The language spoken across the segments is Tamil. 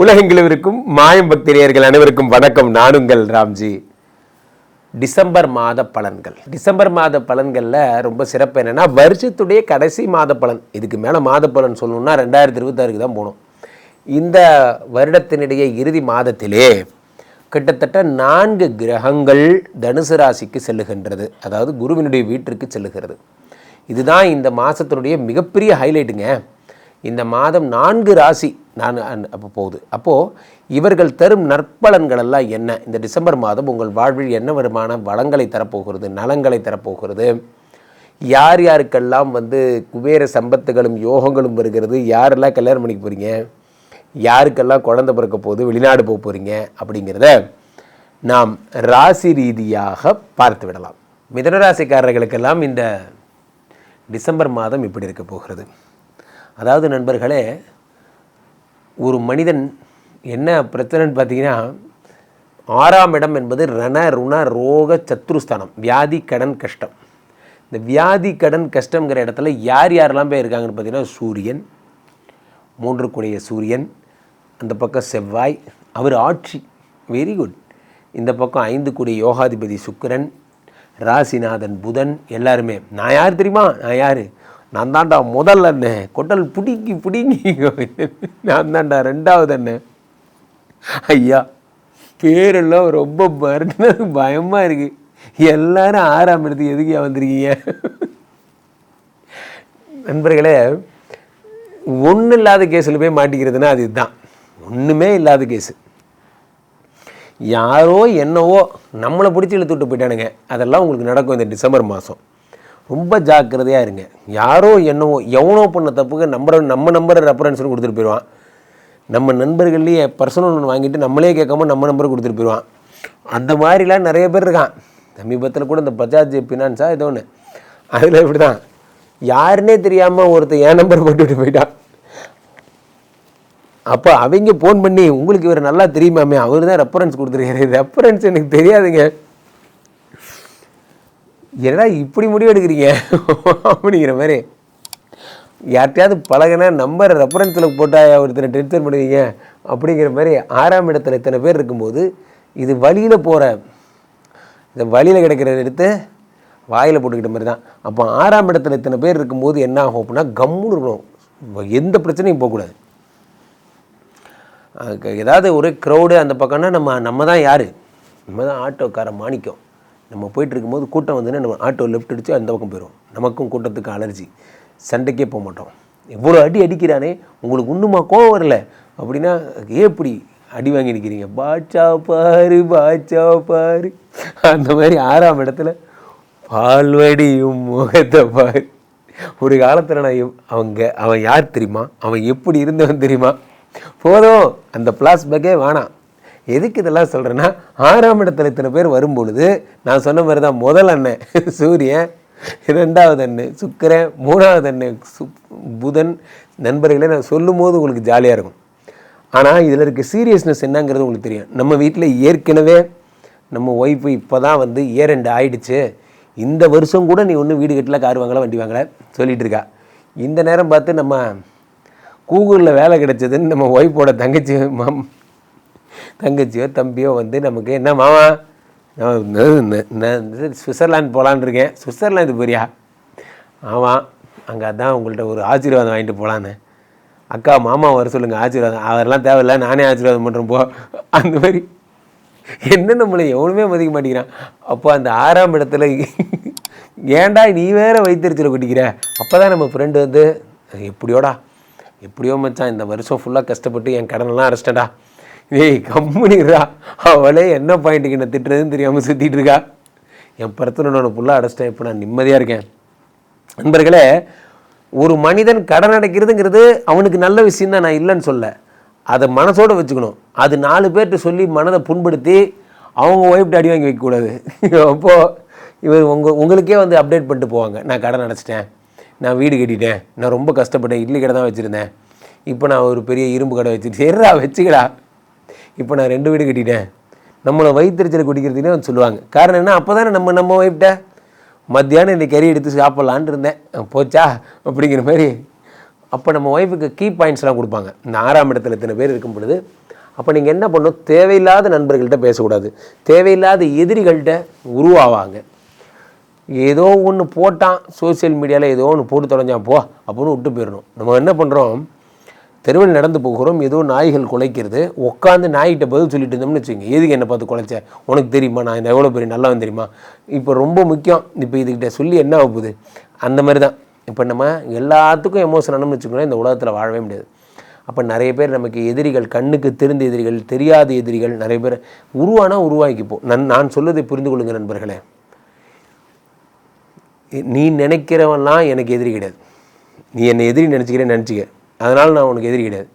உலகெங்கிலும் இருக்கும் மாயம் பக்திரியர்கள் அனைவருக்கும் வணக்கம். நானுங்கள் ராம்ஜி. டிசம்பர் மாத பலன்கள். டிசம்பர் மாத பலன்களில் ரொம்ப சிறப்பு என்னென்னா வருஷத்துடைய கடைசி மாத பலன். இதுக்கு மேலே மாத பலன் சொல்லணும்னா ரெண்டாயிரத்தி இருபத்தாறுக்கு தான் போகணும். இந்த வருடத்தினுடைய இறுதி மாதத்திலே கிட்டத்தட்ட நான்கு கிரகங்கள் தனுசு ராசிக்கு செல்லுகின்றது. அதாவது குருவினுடைய வீட்டிற்கு செல்லுகிறது. இதுதான் இந்த மாதத்தினுடைய மிகப்பெரிய ஹைலைட்டுங்க இந்த மாதம் நான்கு ராசி நான் அப்போ போகுது. அப்போது இவர்கள் தரும் நற்பலன்கள் எல்லாம் என்ன? இந்த டிசம்பர் மாதம் உங்கள் வாழ்வில் என்ன வருமான வளங்களை தரப்போகிறது நலங்களை தரப்போகிறது? யார் யாருக்கெல்லாம் வந்து குபேர சம்பத்துகளும் யோகங்களும் வருகிறது? யாரெல்லாம் கல்யாணம் பண்ணிக்க போகிறீங்க யாருக்கெல்லாம் குழந்தை பிறக்க போகுது? வெளிநாடு போக போகிறீங்க அப்படிங்கிறத நாம் ராசி ரீதியாக பார்த்து விடலாம். மிதனராசிக்காரர்களுக்கெல்லாம் இந்த டிசம்பர் மாதம் இப்படி இருக்க போகிறது. அதாவது நண்பர்களே ஒரு மனிதன் என்ன பிரச்சனைன்னு பார்த்தீங்கன்னா ஆறாம் இடம் என்பது ரண ருண ரோக சத்ருஸ்தானம் வியாதி கடன் கஷ்டம். இந்த வியாதி கடன் கஷ்டங்கிற இடத்துல யார் யாரெல்லாம் போய் இருக்காங்கன்னு பார்த்தீங்கன்னா சூரியன் மூன்று கூடிய சூரியன் அந்த பக்கம் செவ்வாய் அவர் ஆட்சி. வெரி குட் இந்த பக்கம் ஐந்து கூடிய யோகாதிபதி சுக்கிரன் ராசிநாதன் புதன் எல்லாருமே. நான் யார் தெரியுமா? நான் யார்? நான் தான்டா முதல் அண்ணன் கொட்டல் பிடிங்கி பிடிங்கி. நான் தான்டா ரெண்டாவது அண்ணன் ஐயா பேரெல்லாம் ரொம்ப மறுனது பயமாக இருக்குது எல்லாரும் ஆறாம் இடத்துக்கு எதுக்கு வந்திருக்கீங்க? நண்பர்களே ஒன்றும் இல்லாத கேஸில் போய் மாட்டிக்கிறதுனா அது இதுதான் ஒன்றுமே இல்லாத கேஸு. யாரோ என்னவோ நம்மளை பிடிச்சி இழுத்து விட்டு போயிட்டானுங்க. அதெல்லாம் உங்களுக்கு நடக்கும் இந்த டிசம்பர் மாதம் ரொம்ப ஜாக்கிரதையாக இருங்க. யாரோ என்னவோ எவனோ பண்ண தப்புக்கு நம்பரை நம்ம நம்பரை ரெஃபரன்ஸ்னு கொடுத்துட்டு போயிடுவான் நம்ம நண்பர்கள்லேயே பர்சனல் ஒன்று வாங்கிட்டு நம்மளே கேட்காம நம்ம நம்பரை கொடுத்துட்டு போயிடுவான் அந்த மாதிரிலாம் நிறைய பேர் இருக்கான். சமீபத்தில் கூட இந்த பஜாஜ் ஃபினான்ஸா ஏதோ ஒன்று அதில் இப்படி தான் யாருன்னே தெரியாமல் ஒருத்தர் என் நம்பர் போட்டுவிட்டு போயிட்டான். அப்போ அவங்க ஃபோன் பண்ணி உங்களுக்கு இவர் நல்லா தெரியுமாமே? அவர் தான் ரெஃபரன்ஸ் கொடுத்துருக்காரு. ரெஃபரன்ஸ் எனக்கு தெரியாதுங்க. என்னடா இப்படி முடிவு எடுக்கிறீங்க அப்படிங்கிற மாதிரி. யார்கிட்டயாவது பழகினா நம்பர் ரெஃபரன்ஸில் போட்டால் ஒருத்தனை டென்ஷன் பண்ணுவீங்க. அப்படிங்கிற மாதிரி ஆறாம் இடத்துல இத்தனை பேர் இருக்கும்போது இது வழியில் போகிற இந்த வழியில் கிடைக்கிற எடுத்து வாயில் போட்டுக்கிட்ட மாதிரி தான். அப்போ ஆறாம் இடத்துல இத்தனை பேர் இருக்கும்போது என்ன ஆகும் அப்படின்னா கம்முன்னு இருக்கணும். எந்த பிரச்சனையும் போகக்கூடாது. ஏதாவது ஒரு க்ரௌடு அந்த பக்கம்னா நம்ம நம்ம தான் யார்? நம்ம தான் ஆட்டோக்கார மாணிக்கம். நம்ம போயிட்டு இருக்கும்போது கூட்டம் வந்துன்னா நம்ம ஆட்டோ லெஃப்ட் அடித்து அந்த பக்கம் போயிடும் நமக்கும் கூட்டத்துக்கு அலர்ஜி சண்டைக்கே போக மாட்டோம். எவ்வளோ அடி அடிக்கிறானே உங்களுக்கு ஒன்றுமா கோவம் வரல? அப்படின்னா ஏன் இப்படி அடி வாங்கி நிற்கிறீங்க பாட்சா பாரு பாட்சா பாரு. அந்த மாதிரி ஆறாம் இடத்துல பால்வடியும் முகத்தை பாரு. ஒரு காலத்தில் நான் அவங்க அவன் யார் தெரியுமா? அவன் எப்படி இருந்தவன் தெரியுமா? போதும் அந்த பிளாஸ்பேக்கே வேணாம். எதுக்கு இதெல்லாம் சொல்கிறேன்னா ஆறாம் இடத்துல இத்தனை பேர் வரும்பொழுது நான் சொன்ன மாதிரி தான் முதல் அண்ணன் சூரியன் ரெண்டாவது அண்ணன் சுக்கிரன் மூணாவது அண்ணன் சு புதன் நண்பர்களே நான் சொல்லும் போது உங்களுக்கு ஜாலியாக இருக்கும். ஆனால் இதில் இருக்க சீரியஸ்னஸ் என்னங்கிறது உங்களுக்கு தெரியும். நம்ம வீட்டில் ஏற்கனவே நம்ம ஒய்ஃபு இப்போ தான் வந்து ஏரெண்டு ஆயிடுச்சு. இந்த வருஷம் கூட நீ ஒன்றும் வீடு கட்டல கார் வாங்கலாம் வண்டி வாங்கல சொல்லிகிட்டு இருக்கா. இந்த நேரம் பார்த்து நம்ம கூகுளில் வேலை கிடைச்சதுன்னு நம்ம ஒய்ஃபோட தங்கச்சி மம் தங்கச்சியோ தம்பியோ வந்து நமக்கு என்ன மாமா? நான் சுவிட்சர்லாந்து போகலான்னு இருக்கேன். சுவிட்சர்லாந்து போறியா? ஆமாம் அங்கே அதான் உங்கள்கிட்ட ஒரு ஆசீர்வாதம் வாங்கிட்டு போகலான்னு அக்கா மாமா வர சொல்லுங்கள் ஆசீர்வாதம். அவரெல்லாம் தேவையில்ல. நானே ஆசீர்வாதம் பண்ணுறேன் போ. அந்த மாதிரி. என்ன நம்மளை எவனுமே மதிக்க மாட்டேங்கிறான். அப்போ அந்த ஆறாம் இடத்துல ஏன்டா நீ வேற வைத்தறிச்சல கொட்டிக்கிற? அப்போ தான் நம்ம ஃப்ரெண்டு வந்து எப்படியோடா? எப்படியோ மச்சான் இந்த வருஷம் ஃபுல்லாக கஷ்டப்பட்டு என் கடனெல்லாம் அரைச்சிட்டடா ஏய் கம்முனிடுறா அவளே என்ன பாயிண்ட்டுக்கு என்ன திட்டுறதுன்னு தெரியாமல் சுற்றிட்டு இருக்கா? என் பர்சனல் நான் ஃபுல்லாக அடைச்சிட்டேன் இப்போ நான் நிம்மதியாக இருக்கேன். நண்பர்களே ஒரு மனிதன் கடன் அடைக்கிறதுங்கிறது அவனுக்கு நல்ல விஷயம் தான் நான் இல்லைன்னு சொல்ல. அதை மனசோடு வச்சுக்கணும். அது நாலு பேர்கிட்ட சொல்லி மனதை புண்படுத்தி அவங்க ஒய்ஃப்ட்டு அடி வாங்கி வைக்கக்கூடாது. அப்போது இவர் உங்கள் உங்களுக்கே வந்து அப்டேட் பண்ணிட்டு போவாங்க. நான் கடன் அடைச்சிட்டேன். நான் வீடு கட்டிட்டேன். நான் ரொம்ப கஷ்டப்பட்டேன். இட்லி கடை தான் வச்சுருந்தேன். இப்போ நான் ஒரு பெரிய இரும்பு கடை வச்சுட்டு சரிடா வச்சுக்கடா. இப்போ நான் ரெண்டு வீடு கட்டிட்டேன். நம்மளை வயிற்றுச்சல் குடிக்கிறதுனே வந்து சொல்லுவாங்க. காரணம் என்ன? அப்போ தானே நம்ம நம்ம ஒய்ஃப்ட்ட மத்தியானம் இன்னைக்கு கறி எடுத்து சாப்பிட்லான்ட்டு இருந்தேன். போச்சா? அப்படிங்கிற மாதிரி. அப்போ நம்ம ஒய்ஃபுக்கு கீ பாயிண்ட்ஸ்லாம் கொடுப்பாங்க. இந்த ஆறாம் இடத்துல இத்தனை பேர் இருக்கும் பொழுது அப்போ நீங்கள் என்ன பண்ணணும்? தேவையில்லாத நண்பர்கள்ட்ட பேசக்கூடாது. தேவையில்லாத எதிரிகள்கிட்ட உருவாவாங்க. ஏதோ ஒன்று போட்டான் சோஷியல் மீடியாவில் ஏதோ ஒன்று போட்டு தொலைஞ்சான் போ அப்படின்னு விட்டு போயிடணும். நம்ம என்ன பண்ணுறோம் தெருவில் நடந்து போகிறோம் ஏதோ நாய்கள் குலைக்கிறது. உட்காந்து நாய்கிட்ட பதில் சொல்லிட்டு இருந்தோம்னு வச்சுங்க எதுக்கு என்னை பார்த்து குலைச்ச? உனக்கு தெரியுமா? நான் எவ்வளோ பெரிய நல்லா தெரியுமா? இப்போ ரொம்ப முக்கியம். இப்போ இதுக்கிட்ட சொல்லி என்ன ஆகுது அந்த மாதிரி தான் இப்போ நம்ம எல்லாத்துக்கும் எமோஷனானு வச்சுக்கோங்களேன் இந்த உலகத்தில் வாழவே முடியாது. அப்போ நிறைய பேர் நமக்கு எதிரிகள் கண்ணுக்கு தெரிந்த எதிரிகள் தெரியாத எதிரிகள் நிறைய பேர் உருவானா உருவாக்கிப்போம் நான் நான் சொல்வதை புரிந்து கொள்ளுங்க நண்பர்களே. நீ நினைக்கிறவன்லாம் எனக்கு எதிரி கிடையாது. நீ என்னை எதிரி நினச்சிக்கிறேன்னு நினச்சிக்க. அதனால் நான் உனக்கு எதிரி கிடையாது.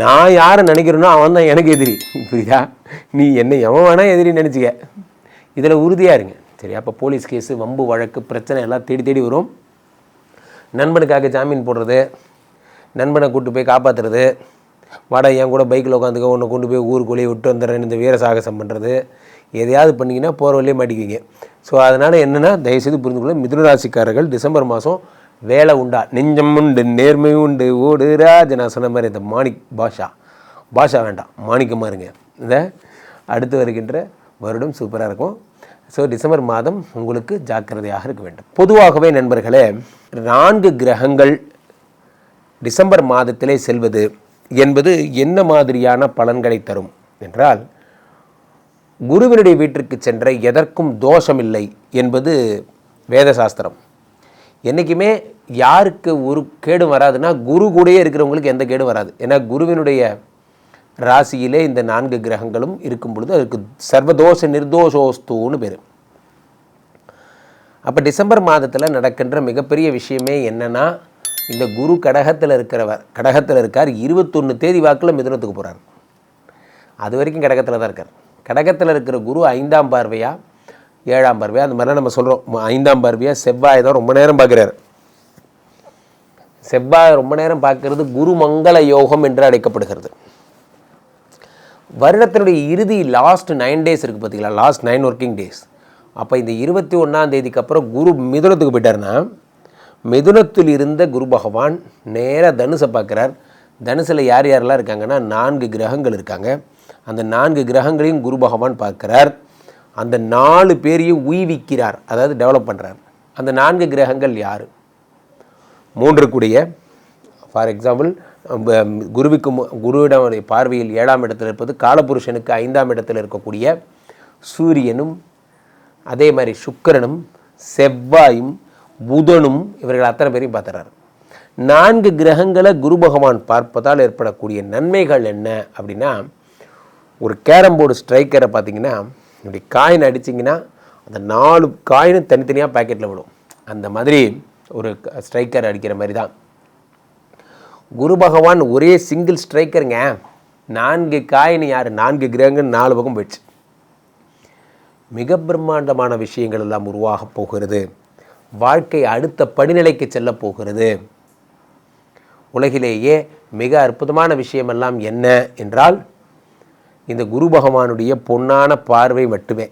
நான் யாரை நினைக்கிறேனோ அவன் தான் எனக்கு எதிரி. புரியுதா? நீ என்னை எவன் வேணால் எதிரி நினச்சிக்க. இதில் உறுதியாக இருங்க. சரி அப்போ போலீஸ் கேஸு வம்பு வழக்கு பிரச்சனை எல்லாம் தேடி தேடி வரும். நண்பனுக்காக ஜாமீன் போடுறது நண்பனை கூப்பிட்டு போய் காப்பாற்றுறது வாடா என் கூட பைக்கில் உட்காந்துக்க உன்னை கொண்டு போய் ஊருக்குள்ளேயே விட்டு வந்துடுறேன் இந்த வீர சாகசம் பண்ணுறது எதையாவது பண்ணிங்கன்னா போகிற வழியே மாட்டிக்குவீங்க. ஸோ அதனால் என்னென்னா தயவுசெய்து புரிந்துக்கொள்ள மிதுன ராசிக்காரர்கள் டிசம்பர் மாதம் வேலை உண்டா? நெஞ்சம் உண்டு நேர்மை உண்டு. ஓடு ராஜ நான் சொன்ன மாதிரி இந்த மாணிக் பாஷா. பாஷா வேண்டாம் மாணிக்கமாக இருங்க இந்த அடுத்து வருகின்ற வருடம் சூப்பராக இருக்கும். ஸோ டிசம்பர் மாதம் உங்களுக்கு ஜாக்கிரதையாக இருக்க வேண்டும். பொதுவாகவே நண்பர்களே நான்கு கிரகங்கள் டிசம்பர் மாதத்திலே செல்வது என்பது என்ன மாதிரியான பலன்களை தரும்? என்றால் குருவினுடைய வீட்டிற்கு சென்ற எதற்கும் தோஷமில்லை என்பது வேதசாஸ்திரம். என்றைக்குமே யாருக்கு ஒரு கேடும் வராதுன்னா குரு கூடயே இருக்கிறவங்களுக்கு எந்த கேடும் வராது. ஏன்னா குருவினுடைய ராசியிலே இந்த நான்கு கிரகங்களும் இருக்கும் பொழுது அதுக்கு சர்வதோஷ நிர்தோஷோஸ்தூன்னு பேர். அப்போ டிசம்பர் மாதத்தில் நடக்கின்ற மிகப்பெரிய விஷயமே என்னென்னா இந்த குரு கடகத்தில் இருக்கிறவர் கடகத்தில் இருக்கார் இருபத்தொன்று தேதி வாக்கில் மிதுனத்துக்கு போகிறார் அது வரைக்கும் கடகத்தில் தான் இருக்கார். கடகத்தில் இருக்கிற குரு ஐந்தாம் பார்வையா ஏழாம் பார்வையா? அந்த மாதிரிலாம் நம்ம சொல்கிறோம் ஐந்தாம் பார்வையாக செவ்வாய் தான் ரொம்ப நேரம் பார்க்குறாரு. செவ்வாய் ரொம்ப நேரம் பார்க்கறது குரு மங்கள யோகம் என்று அழைக்கப்படுகிறது. வருடத்தினுடைய இறுதி லாஸ்ட் நைன் டேஸ் இருக்குது பார்த்தீங்களா? லாஸ்ட் நைன் ஒர்க்கிங் டேஸ் அப்போ இந்த இருபத்தி ஒன்றாம் தேதிக்கு அப்புறம் குரு மிதுனத்துக்கு போயிட்டாருன்னா மிதுனத்தில் இருந்த குரு பகவான் நேராக தனுசை பார்க்குறார். தனுசில் யார் யாரெல்லாம் இருக்காங்கன்னா நான்கு கிரகங்கள் இருக்காங்க. அந்த நான்கு கிரகங்களையும் குரு பகவான் பார்க்குறார். அந்த நாலு பேரையும் உய்விக்கிறார் அதாவது டெவலப் பண்ணுறார் அந்த நான்கு கிரகங்கள் யார்? மூன்று கூடிய ஃபார் எக்ஸாம்பிள் குருவிக்கு மு- குருவிடம் பார்வையில் ஏழாம் இடத்தில் இருப்பது காலபுருஷனுக்கு ஐந்தாம் இடத்தில் இருக்கக்கூடிய சூரியனும் அதே மாதிரி சுக்கரனும் செவ்வாயும் புதனும் இவர்கள் அத்தனை பேரையும் பார்த்துறாரு. நான்கு கிரகங்களை குரு பகவான் பார்ப்பதால் ஏற்படக்கூடிய நன்மைகள் என்ன அப்படின்னா ஒரு கேரம் போர்டு ஸ்ட்ரைக்கரை பார்த்திங்கன்னா இப்படி காயின் அடிச்சிங்கன்னா அந்த நாலு காயினும் தனித்தனியாக பேக்கெட்டில் விடும். அந்த மாதிரி ஒரு ஸ்ட்ரைக்கர் அடிக்கிற மாதிரி தான். குரு பகவான் ஒரே சிங்கிள் ஸ்ட்ரைக்கருங்க நான்கு காயின் யார்? நான்கு கிரகங்கள் நாலு பக்கம் போயிடுச்சு. மிக பிரம்மாண்டமான விஷயங்கள் எல்லாம் உருவாகப் போகிறது. வாழ்க்கை அடுத்த படிநிலைக்கு செல்லப் போகிறது. உலகிலேயே மிக அற்புதமான விஷயமெல்லாம் என்ன? என்றால் இந்த குரு பகவானுடைய பொன்னான பார்வை மட்டுமே.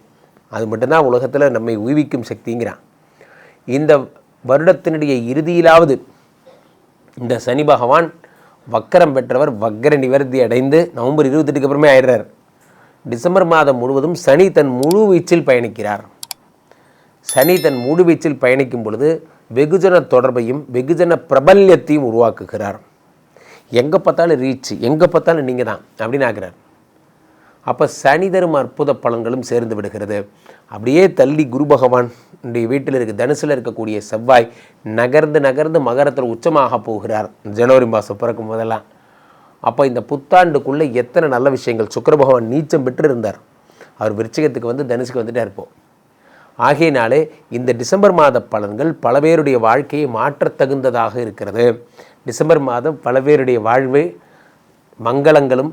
அது மட்டும்தான் உலகத்தில் நம்மை உய்விக்கும் சக்திங்கிறான். இந்த வருடத்தினுடைய இறுதியிலாவது இந்த சனி பகவான் வக்கரம் பெற்றவர் வக்கர நிவர்த்தி அடைந்து நவம்பர் இருபத்தெட்டுக்கு அப்புறமே ஆயிடுறார். டிசம்பர் மாதம் முழுவதும் சனி தன் முழு வீச்சில் பயணிக்கிறார். சனி தன் முழு வீச்சில் பயணிக்கும் பொழுது வெகுஜன தொடர்பையும் வெகுஜன பிரபல்யத்தையும் உருவாக்குகிறார். எங்கே பார்த்தாலும் ரீச் எங்கே பார்த்தாலும் நீங்கள் தான் அப்படின்னு ஆகிறார் அப்போ சனி தரும் அற்புத பலன்களும் சேர்ந்து விடுகிறது. அப்படியே தள்ளி குரு பகவான் வீட்டில் இருக்க தனுசில் இருக்கக்கூடிய செவ்வாய் நகர்ந்து நகர்ந்து மகரத்தில் உச்சமாக போகிறார். ஜனவரி மாதம் பிறக்கும் போதெல்லாம். அப்போ இந்த புத்தாண்டுக்குள்ளே எத்தனை நல்ல விஷயங்கள்? சுக்கர பகவான் நீச்சம் பெற்று இருந்தார் அவர் விருச்சிகத்துக்கு வந்து தனுசுக்கு வந்துட்டே இருப்போம் ஆகையினாலே இந்த டிசம்பர் மாத பலன்கள் பல பேருடைய வாழ்க்கையை மாற்றத் தகுந்ததாக இருக்கிறது. டிசம்பர் மாதம் பல பேருடைய வாழ்வு மங்களங்களும்